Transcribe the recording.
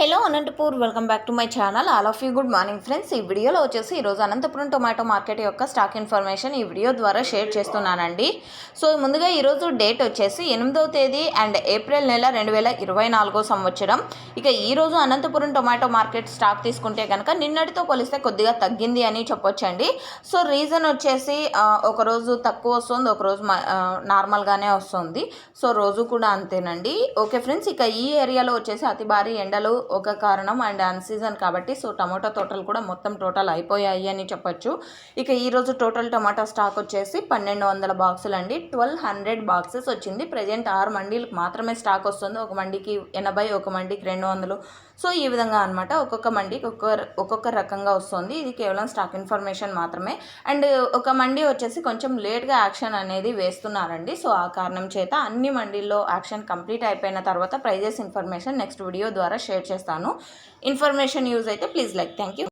Hello Anantapur welcome back to my channel. All of you good morning friends. ఈ వీడియోలో వచ్చేసి ఈరోజు Anantapuram tomato market యొక్క స్టాక్ ఇన్ఫర్మేషన్ ఈ వీడియో ద్వారా షేర్ చేస్తున్నానండి. సో ముందుగా ఈరోజు డేట్ వచ్చేసి ఎనిమిదవ తేదీ అండ్ ఏప్రిల్ నెల రెండు వేల ఇరవై నాలుగో సంవత్సరం. ఇక ఈరోజు అనంతపురం టొమాటో మార్కెట్ స్టాక్ తీసుకుంటే కనుక నిన్నటితో పోలిస్తే కొద్దిగా తగ్గింది అని చెప్పొచ్చండి. సో రీజన్ వచ్చేసి ఒకరోజు తక్కువ వస్తుంది ఒకరోజు నార్మల్గానే వస్తుంది. సో రోజు కూడా అంతేనండి. ఓకే ఫ్రెండ్స్ ఇక ఈ ఏరియాలో వచ్చేసి అతి భారీ ఎండలు ఒక కారణం అండ్ అన్ సీజన్ కాబట్టి సో టమాటో తోటలు కూడా మొత్తం టోటల్ అయిపోయాయి అని చెప్పొచ్చు. ఇక ఈరోజు టోటల్ టమాటా స్టాక్ వచ్చేసి పన్నెండు వందల బాక్సులు అండి. ట్వెల్వ్ హండ్రెడ్ బాక్సెస్ వచ్చింది. ప్రజెంట్ ఆరు మండీలకు మాత్రమే స్టాక్ వస్తుంది. ఒక మండికి ఎనభై ఒక మండికి రెండు వందలు. సో ఈ విధంగా అనమాట ఒక్కొక్క మండికి ఒక్కొక్క ఒక్కొక్క రకంగా వస్తుంది. ఇది కేవలం స్టాక్ ఇన్ఫర్మేషన్ మాత్రమే. అండ్ ఒక మండి వచ్చేసి కొంచెం లేట్గా యాక్షన్ అనేది వేస్తున్నారండి. సో ఆ కారణం చేత అన్ని మండీల్లో యాక్షన్ కంప్లీట్ అయిపోయిన తర్వాత ప్రైజెస్ ఇన్ఫర్మేషన్ నెక్స్ట్ వీడియో ద్వారా షేర్ చేస్తాను. ఇన్ఫర్మేషన్ యూజ్ అయితే ప్లీజ్ లైక్ థ్యాంక్ యూ